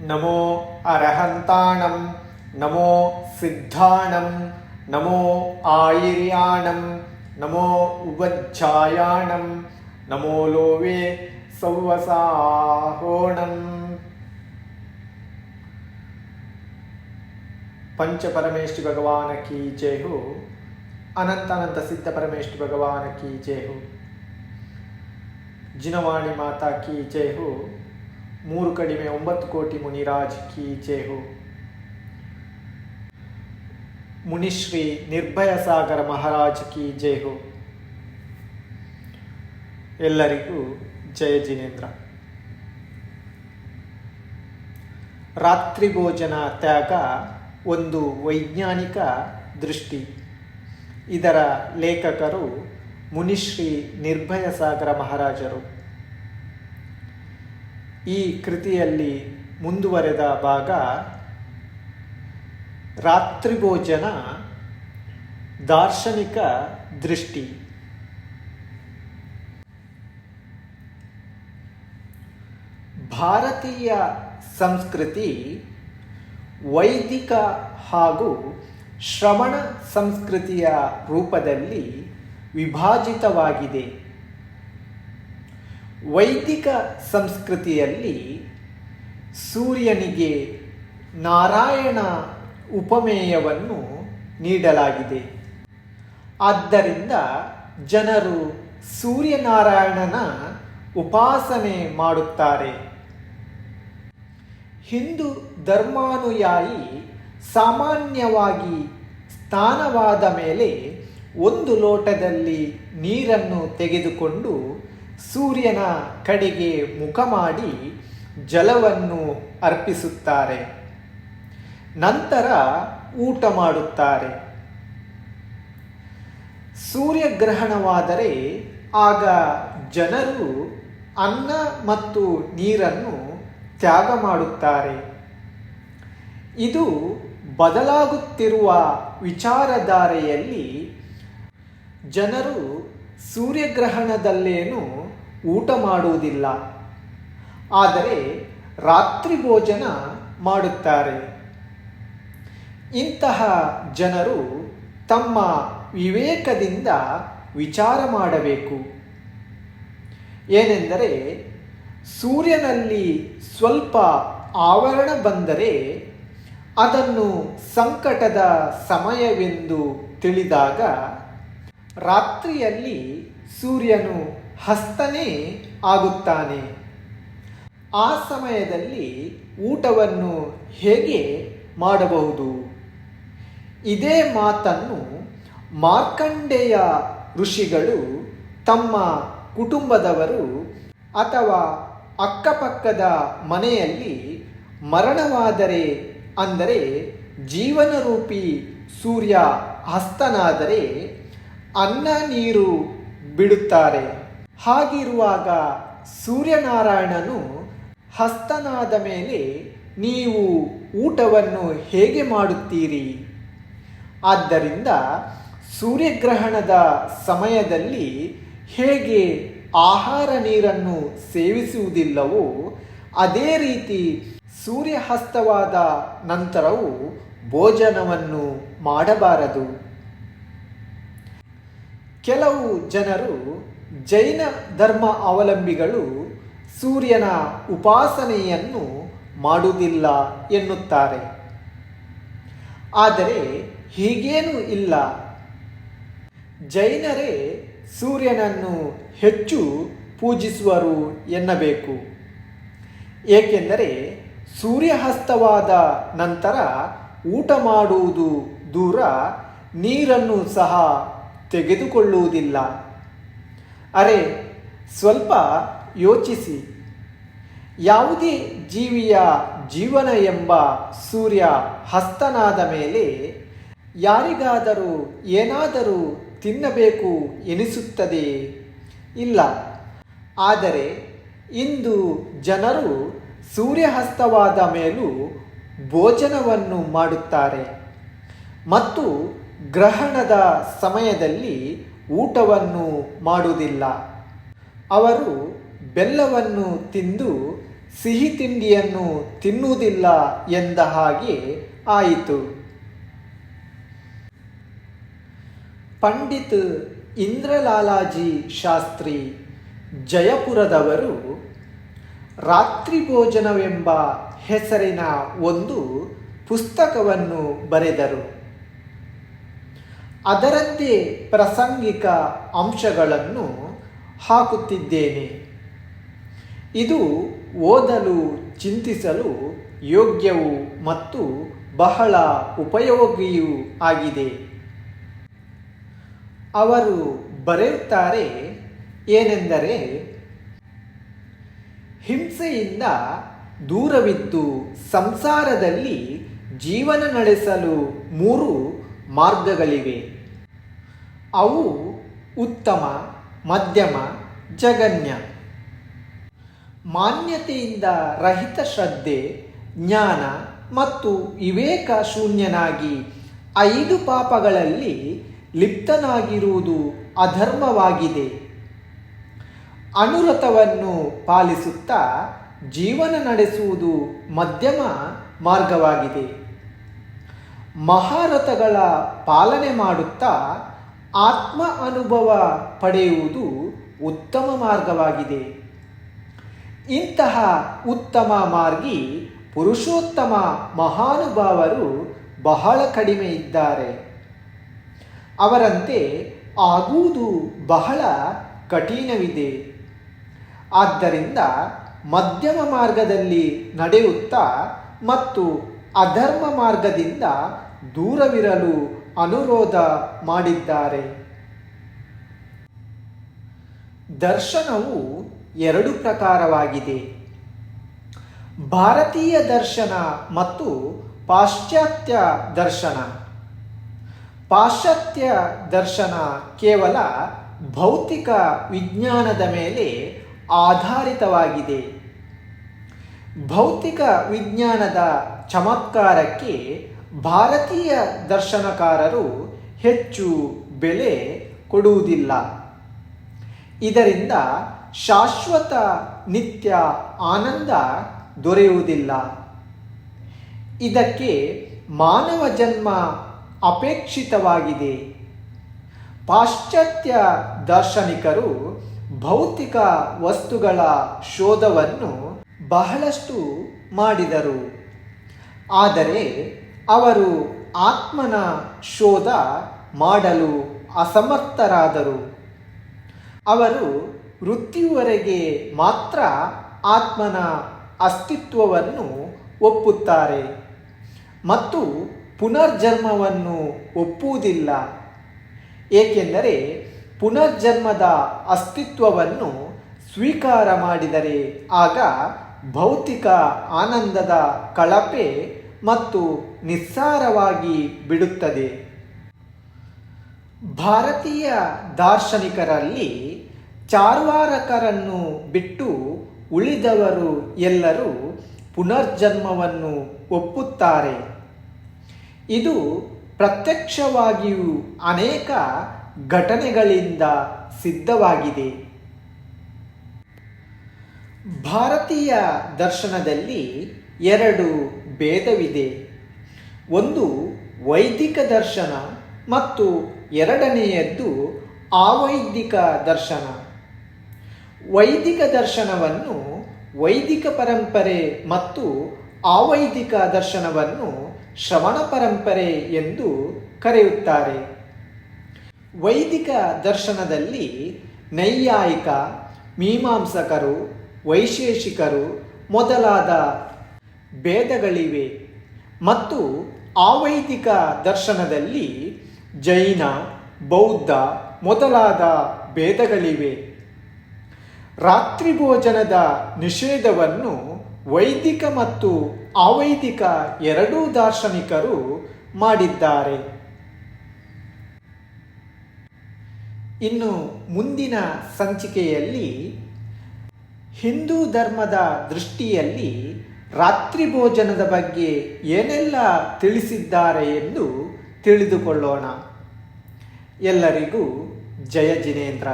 నమో అర్హంతాణం నమో సిద్ధాణం నమో ఆయిర్యాణం నమో ఉపధ్యాయాణం నమో లోవే సౌవసాహోణం పంచపరమేష్ఠి భగవాన key చేహు అనంత అనంత సిద్ధ పరమేష్ఠి భగవాన key చేహు జినవాణి మాత key చేహు ಮೂರು ಕಡಿಮೆ ಒಂಬತ್ತು ಕೋಟಿ ಮುನಿರಾಜ್ ಕಿ ಜೇಹು ಮುನಿಶ್ರೀ ನಿರ್ಭಯ ಸಾಗರ ಮಹಾರಾಜ್ ಕಿ ಜೇಹು ಎಲ್ಲರಿಗೂ ಜಯ ಜಿನೇಂದ್ರ. ರಾತ್ರಿ ಭೋಜನ ತ್ಯಾಗ ಒಂದು ವೈಜ್ಞಾನಿಕ ದೃಷ್ಟಿ. ಇದರ ಲೇಖಕರು ಮುನಿಶ್ರೀ ನಿರ್ಭಯ ಸಾಗರ ಮಹಾರಾಜರು. ಈ ಕೃತಿಯಲ್ಲಿ ಮುಂದುವರೆದ ಭಾಗ ರಾತ್ರಿಭೋಜನ ದಾರ್ಶನಿಕ ದೃಷ್ಟಿ. ಭಾರತೀಯ ಸಂಸ್ಕೃತಿ ವೈದಿಕ ಹಾಗೂ ಶ್ರವಣ ಸಂಸ್ಕೃತಿಯ ರೂಪದಲ್ಲಿ ವಿಭಾಜಿತವಾಗಿದೆ. ವೈದಿಕ ಸಂಸ್ಕೃತಿಯಲ್ಲಿ ಸೂರ್ಯನಿಗೆ ನಾರಾಯಣ ಉಪಮೇಯವನ್ನು ನೀಡಲಾಗಿದೆ. ಆದ್ದರಿಂದ ಜನರು ಸೂರ್ಯನಾರಾಯಣನ ಉಪಾಸನೆ ಮಾಡುತ್ತಾರೆ. ಹಿಂದೂ ಧರ್ಮಾನುಯಾಯಿ ಸಾಮಾನ್ಯವಾಗಿ ಸ್ನಾನವಾದ ಮೇಲೆ ಒಂದು ಲೋಟದಲ್ಲಿ ನೀರನ್ನು ತೆಗೆದುಕೊಂಡು ಸೂರ್ಯನ ಕಡೆಗೆ ಮುಖ ಮಾಡಿ ಜಲವನ್ನು ಅರ್ಪಿಸುತ್ತಾರೆ. ನಂತರ ಊಟ ಮಾಡುತ್ತಾರೆ. ಸೂರ್ಯಗ್ರಹಣವಾದರೆ ಆಗ ಜನರು ಅನ್ನ ಮತ್ತು ನೀರನ್ನು ತ್ಯಾಗ ಮಾಡುತ್ತಾರೆ. ಇದು ಬದಲಾಗುತ್ತಿರುವ ವಿಚಾರಧಾರೆಯಲ್ಲಿ ಜನರು ಸೂರ್ಯಗ್ರಹಣದಲ್ಲೇನು ಊಟ ಮಾಡುವುದಿಲ್ಲ. ಆದರೆ ರಾತ್ರಿ ಭೋಜನ ಮಾಡುತ್ತಾರೆ. ಇಂತಹ ಜನರು ತಮ್ಮ ವಿವೇಕದಿಂದ ವಿಚಾರ ಮಾಡಬೇಕು. ಏನೆಂದರೆ ಸೂರ್ಯನಲ್ಲಿ ಸ್ವಲ್ಪ ಆವರಣ ಬಂದರೆ ಅದನ್ನು ಸಂಕಟದ ಸಮಯವೆಂದು ತಿಳಿದಾಗ ರಾತ್ರಿಯಲ್ಲಿ ಸೂರ್ಯನು ಹಸ್ತನೇ ಆಗುತ್ತಾನೆ. ಆ ಸಮಯದಲ್ಲಿ ಊಟವನ್ನು ಹೇಗೆ ಮಾಡಬಹುದು? ಇದೇ ಮಾತನ್ನು ಮಾರ್ಕಂಡೇಯ ಋಷಿಗಳು ತಮ್ಮ ಕುಟುಂಬದವರು ಅಥವಾ ಅಕ್ಕಪಕ್ಕದ ಮನೆಯಲ್ಲಿ ಮರಣವಾದರೆ, ಅಂದರೆ ಜೀವನರೂಪಿ ಸೂರ್ಯ ಹಸ್ತನಾದರೆ ಅನ್ನ ನೀರು ಬಿಡುತ್ತಾರೆ. ಹಾಗಿರುವಾಗ ಸೂರ್ಯನಾರಾಯಣನು ಹಸ್ತನಾದ ಮೇಲೆ ನೀವು ಊಟವನ್ನು ಹೇಗೆ ಮಾಡುತ್ತೀರಿ? ಆದ್ದರಿಂದ ಸೂರ್ಯಗ್ರಹಣದ ಸಮಯದಲ್ಲಿ ಹೇಗೆ ಆಹಾರ ನೀರನ್ನು ಸೇವಿಸುವುದಿಲ್ಲವೋ, ಅದೇ ರೀತಿ ಸೂರ್ಯಹಸ್ತವಾದ ನಂತರವೂ ಭೋಜನವನ್ನು ಮಾಡಬಾರದು. ಕೆಲವು ಜನರು ಜೈನ ಧರ್ಮ ಅವಲಂಬಿಗಳು ಸೂರ್ಯನ ಉಪಾಸನೆಯನ್ನು ಮಾಡುವುದಿಲ್ಲ ಎನ್ನುತ್ತಾರೆ. ಆದರೆ ಹೀಗೇನೂ ಇಲ್ಲ. ಜೈನರೇ ಸೂರ್ಯನನ್ನು ಹೆಚ್ಚು ಪೂಜಿಸುವರು ಎನ್ನಬೇಕು. ಏಕೆಂದರೆ ಸೂರ್ಯಹಸ್ತವಾದ ನಂತರ ಊಟ ಮಾಡುವುದು ದೂರ ನೀರನ್ನು ಸಹ ತೆಗೆದುಕೊಳ್ಳುವುದಿಲ್ಲ. ಅರೆ, ಸ್ವಲ್ಪ ಯೋಚಿಸಿ. ಯಾವುದೇ ಜೀವಿಯ ಜೀವನ ಎಂಬ ಸೂರ್ಯ ಹಸ್ತನಾದ ಮೇಲೆ ಯಾರಿಗಾದರೂ ಏನಾದರೂ ತಿನ್ನಬೇಕು ಎನಿಸುತ್ತದೆ? ಇಲ್ಲ. ಆದರೆ, ಇಂದು ಜನರು ಸೂರ್ಯಹಸ್ತವಾದ ಮೇಲೂ ಭೋಜನವನ್ನು ಮಾಡುತ್ತಾರೆ. ಮತ್ತು ಗ್ರಹಣದ ಸಮಯದಲ್ಲಿ ಊಟವನ್ನು ಮಾಡುವುದಿಲ್ಲ. ಅವರು ಬೆಲ್ಲವನ್ನು ತಿಂದು ಸಿಹಿ ತಿಂಡಿಯನ್ನು ತಿನ್ನುವುದಿಲ್ಲ ಎಂದ ಹಾಗೆ ಆಯಿತು. ಪಂಡಿತ್ ಇಂದ್ರಲಾಲಾಜಿ ಶಾಸ್ತ್ರಿ ಜಯಪುರದವರು ರಾತ್ರಿ ಭೋಜನವೆಂಬ ಹೆಸರಿನ ಒಂದು ಪುಸ್ತಕವನ್ನು ಬರೆದರು. ಅದರಂತೆ ಪ್ರಾಸಂಗಿಕ ಅಂಶಗಳನ್ನು ಹಾಕುತ್ತಿದ್ದೇನೆ. ಇದು ಓದಲು, ಚಿಂತಿಸಲು ಯೋಗ್ಯವು ಮತ್ತು ಬಹಳ ಉಪಯೋಗಿಯೂ ಆಗಿದೆ. ಅವರು ಬರೆಯುತ್ತಾರೆ ಏನೆಂದರೆ, ಹಿಂಸೆಯಿಂದ ದೂರವಿದ್ದು ಸಂಸಾರದಲ್ಲಿ ಜೀವನ ನಡೆಸಲು ಮೂರು ಮಾರ್ಗಗಳಿವೆ. ಅವು ಉತ್ತಮ, ಮಧ್ಯಮ, ಜಗನ್ಯ. ಮಾನ್ಯತೆಯಿಂದ ರಹಿತ ಶ್ರದ್ಧೆ, ಜ್ಞಾನ ಮತ್ತು ವಿವೇಕ ಶೂನ್ಯನಾಗಿ ಐದು ಪಾಪಗಳಲ್ಲಿ ಲಿಪ್ತನಾಗಿರುವುದು ಅಧರ್ಮವಾಗಿದೆ. ಅನುರತವನ್ನು ಪಾಲಿಸುತ್ತಾ ಜೀವನ ನಡೆಸುವುದು ಮಧ್ಯಮ ಮಾರ್ಗವಾಗಿದೆ. ಮಹಾರಥಗಳ ಪಾಲನೆ ಮಾಡುತ್ತಾ ಆತ್ಮ ಅನುಭವ ಪಡೆಯುವುದು ಉತ್ತಮ ಮಾರ್ಗವಾಗಿದೆ. ಇಂತಹ ಉತ್ತಮ ಮಾರ್ಗಿ ಪುರುಷೋತ್ತಮ ಮಹಾನುಭಾವರು ಬಹಳ ಕಡಿಮೆ ಇದ್ದಾರೆ. ಅವರಂತೆ ಆಗುವುದು ಬಹಳ ಕಠಿಣವಿದೆ. ಆದ್ದರಿಂದ ಮಧ್ಯಮ ಮಾರ್ಗದಲ್ಲಿ ನಡೆಯುತ್ತಾ ಮತ್ತು ಅಧರ್ಮ ಮಾರ್ಗದಿಂದ ದೂರವಿರಲು ಅನುರೋಧ ಮಾಡಿದ್ದಾರೆ. ದರ್ಶನವು ಎರಡು ಪ್ರಕಾರವಾಗಿದೆ. ಭಾರತೀಯ ದರ್ಶನ ಮತ್ತು ಪಾಶ್ಚಾತ್ಯ ದರ್ಶನ. ಪಾಶ್ಚಾತ್ಯ ದರ್ಶನ ಕೇವಲ ಭೌತಿಕ ವಿಜ್ಞಾನದ ಮೇಲೆ ಆಧಾರಿತವಾಗಿದೆ. ಭೌತಿಕ ವಿಜ್ಞಾನದ ಚಮತ್ಕಾರಕ್ಕೆ ಭಾರತೀಯ ದರ್ಶನಕಾರರು ಹೆಚ್ಚು ಬೆಲೆ ಕೊಡುವುದಿಲ್ಲ. ಇದರಿಂದ ಶಾಶ್ವತ ನಿತ್ಯ ಆನಂದ ದೊರೆಯುವುದಿಲ್ಲ. ಇದಕ್ಕೆ ಮಾನವ ಜನ್ಮ ಅಪೇಕ್ಷಿತವಾಗಿದೆ. ಪಾಶ್ಚಾತ್ಯ ದಾರ್ಶನಿಕರು ಭೌತಿಕ ವಸ್ತುಗಳ ಶೋಧವನ್ನು ಬಹಳಷ್ಟು ಮಾಡಿದರು. ಆದರೆ ಅವರು ಆತ್ಮನ ಶೋಧ ಮಾಡಲು ಅಸಮರ್ಥರಾದರು. ಅವರು ಮೃತ್ಯುವರೆಗೆ ಮಾತ್ರ ಆತ್ಮನ ಅಸ್ತಿತ್ವವನ್ನು ಒಪ್ಪುತ್ತಾರೆ ಮತ್ತು ಪುನರ್ಜನ್ಮವನ್ನು ಒಪ್ಪುವುದಿಲ್ಲ. ಏಕೆಂದರೆ ಪುನರ್ಜನ್ಮದ ಅಸ್ತಿತ್ವವನ್ನು ಸ್ವೀಕಾರ ಮಾಡಿದರೆ ಆಗ ಭೌತಿಕ ಆನಂದದ ಕಳಪೆ ಮತ್ತು ನಿಸ್ಸಾರವಾಗಿ ಬಿಡುತ್ತದೆ. ಭಾರತೀಯ ದಾರ್ಶನಿಕರಲ್ಲಿ ಚಾರ್ವಾರಕರನ್ನು ಬಿಟ್ಟು ಉಳಿದವರು ಎಲ್ಲರೂ ಪುನರ್ಜನ್ಮವನ್ನು ಒಪ್ಪುತ್ತಾರೆ. ಇದು ಪ್ರತ್ಯಕ್ಷವಾಗಿಯೂ ಅನೇಕ ಘಟನೆಗಳಿಂದ ಸಿದ್ಧವಾಗಿದೆ. ಭಾರತೀಯ ದರ್ಶನದಲ್ಲಿ ಎರಡು ಭೇದವಿದೆ. ಒಂದು ವೈದಿಕ ದರ್ಶನ ಮತ್ತು ಎರಡನೆಯದ್ದು ಅವೈದಿಕ ದರ್ಶನ. ವೈದಿಕ ದರ್ಶನವನ್ನು ವೈದಿಕ ಪರಂಪರೆ ಮತ್ತು ಅವೈದಿಕ ದರ್ಶನವನ್ನು ಶ್ರವಣ ಪರಂಪರೆ ಎಂದು ಕರೆಯುತ್ತಾರೆ. ವೈದಿಕ ದರ್ಶನದಲ್ಲಿ ನೈಯಾಯಿಕ, ಮೀಮಾಂಸಕರು, ವೈಶೇಷಿಕರು ಮೊದಲಾದ ಭೇದಗಳಿವೆ. ಮತ್ತು ಆವೈದಿಕ ದರ್ಶನದಲ್ಲಿ ಜೈನ, ಬೌದ್ಧ ಮೊದಲಾದ ಭೇದಗಳಿವೆ. ರಾತ್ರಿ ಭೋಜನದ ನಿಷೇಧವನ್ನು ವೈದಿಕ ಮತ್ತು ಅವೈದಿಕ ಎರಡೂ ದಾರ್ಶನಿಕರು ಮಾಡಿದ್ದಾರೆ. ಇನ್ನು ಮುಂದಿನ ಸಂಚಿಕೆಯಲ್ಲಿ ಹಿಂದೂ ಧರ್ಮದ ದೃಷ್ಟಿಯಲ್ಲಿ ರಾತ್ರಿ ಭೋಜನದ ಬಗ್ಗೆ ಏನೆಲ್ಲ ತಿಳಿಸಿದ್ದಾರೆ ಎಂದು ತಿಳಿದುಕೊಳ್ಳೋಣ. ಎಲ್ಲರಿಗೂ ಜಯ ಜಿನೇಂದ್ರ.